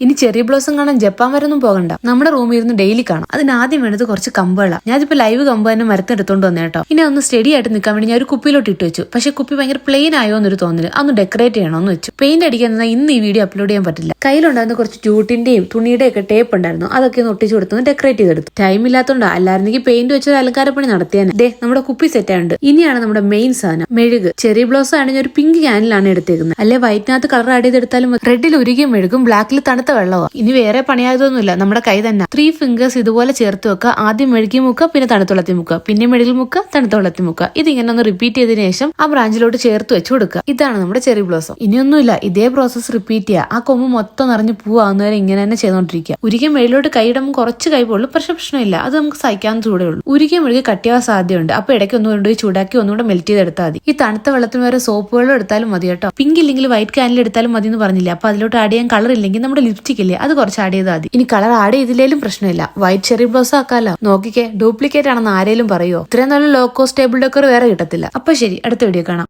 ഇനി ചെറിയ ബ്ലോസം കാണാൻ ജപ്പാൻ വരെ ഒന്നും പോകണ്ട. നമ്മുടെ റൂമിൽ ഇരുന്ന് ഡെയിലി കാണാം. അതിന് ആദ്യം വേണ്ടത് കുറച്ച് കമ്പുകളാണ് ഞാനിപ്പോ ലൈവ് കമ്പ് തന്നെ മരത്തെടുത്തോണ്ട് വന്നേ കേട്ടോ ഇനി ഒന്ന് സ്റ്റഡി ആയിട്ട് നിൽക്കാൻ വേണ്ടി ഞാൻ ഒരു കുപ്പിയിലോട്ട് ഇട്ട് വെച്ചു. പക്ഷെ കുപ്പി ഭയങ്കര പ്ലെയിൻ ആയോ എന്നൊരു തോന്നൽ. അന്ന് ഡെക്കറേറ്റ് ചെയ്യണമെന്ന് വെച്ചു. പെയിന്റ് അടിക്കാൻ നിന്നാ ഇന്ന് ഈ വീഡിയോ അപ്ലോഡ് ചെയ്യാൻ പറ്റില്ല. കയ്യിലുണ്ടായിരുന്ന കുറച്ച് ജൂട്ടിന്റെയും തുണിയുടെ ഒക്കെ ടേപ്പ് ഉണ്ടായിരുന്നു. അതൊക്കെ ഒന്ന് ഒട്ടിച്ചു കൊടുത്തു ഡെക്കറേറ്റ് ചെയ്തെടുത്തു. ടൈം ഇല്ലാത്തതുകൊണ്ട് അല്ലായിരുന്നെങ്കിൽ പെയിന്റ് വെച്ചൊരു അലങ്കാരപ്പണി നടത്തിയാൽ ദേ നമ്മുടെ കുപ്പി സെറ്റ് ഇനിയാണ് നമ്മുടെ മെയിൻ സാധനം. മെഴുക്. ചെറിയ ബ്ലൗസ് ആണെങ്കിൽ ഒരു പിങ്ക് ക്യാനിലാണ് എടുത്തേക്കുന്നത്. അല്ലെ വൈറ്റിനകത്ത് കളർ ആഡ് ചെയ്തെടുത്താലും റെഡിൽ ഉരുകിയ മെഴുകും ബ്ലാക്കിൽ തണുത്ത വെള്ളമാണ് ഇനി വേറെ പണിയായതൊന്നുമില്ല. നമ്മുടെ കൈ തന്നെ. ത്രീ ഫിംഗേഴ്സ് ഇതുപോലെ ചേർത്ത് വെക്കുക. ആദ്യം മെഴുകി മുക്കുക പിന്നെ തണുത്ത വെള്ളത്തിൽ മുക്കുക. പിന്നെ മെഴുകിൽ മുക്കുക തണുത്ത വെള്ളത്തിൽ മുക്കുക. ഇതിങ്ങനെ ഒന്ന് റിപ്പീറ്റ് ചെയ്തതിനു ശേഷം ആ ബ്രാഞ്ചിലോട്ട് ചേർത്ത് വെച്ച് കൊടുക്കുക. ഇതാണ് നമ്മുടെ ചെറി ബ്ലോസം ഇനിയൊന്നുമില്ല. ഇതേ പ്രോസസ് റിപ്പീറ്റ് ചെയ്യുക ആ കൊമ്പ് മൊത്തം നിറഞ്ഞ് പൂവാകുന്നവരെ ഇങ്ങനെ തന്നെ ചെയ്തുകൊണ്ടിരിക്കുക. ഉരുകിയ മെഴിലോട്ട് കൈയിടുമ്പോൾ കുറച്ച് കൈ പൊള്ളും പക്ഷെ പ്രശ്നമില്ല. അത് നമുക്ക് സഹിക്കാൻ ചൂടേ ഉള്ളൂ. ഉരുകിയ മെഴുകി കട്ടിയാവാൻ സാധ്യതയുണ്ട്. അപ്പൊ ഇടയ്ക്ക് ഒന്നും കൊണ്ടുപോയി ചൂടാക്കി ഒന്നുകൂടെ മെൽറ്റ് ചെയ്തെടുത്താൽ മതി. ഈ തണുത്ത വെള്ളത്തിന് വരെ സോപ്പ് വെള്ളം എടുത്താലും മതി കേട്ടോ. പിങ്ക് ഇല്ലെങ്കിൽ വൈറ്റ് കാനിൽ എടുത്താലും മതി എന്ന് പറഞ്ഞില്ല? അപ്പൊ അതിലോട്ട് ആഡ് ചെയ്യാൻ കളർ ഇല്ലെങ്കിൽ നമ്മുടെ ലിപ്സ്റ്റിക് ഇല്ലേ അത് കുറച്ച് ആഡ് ചെയ്താൽ മതി. ഇനി കളർ ആഡ് ചെയ്തില്ലേലും പ്രശ്നമില്ല. വൈറ്റ് ചെറി ബ്ലൗസ് ആക്കാലോ. നോക്കിക്കേ ഡ്യൂപ്ലിക്കേറ്റ് ആണെന്ന് ആരേലും പറയുമോ ഇത്രയും നല്ല ലോ കോസ്റ്റ് ടേബിൾ ഡെക്കർ വേറെ കിട്ടത്തില്ല. അപ്പൊ ശരി അടുത്ത വീഡിയോ കാണാം.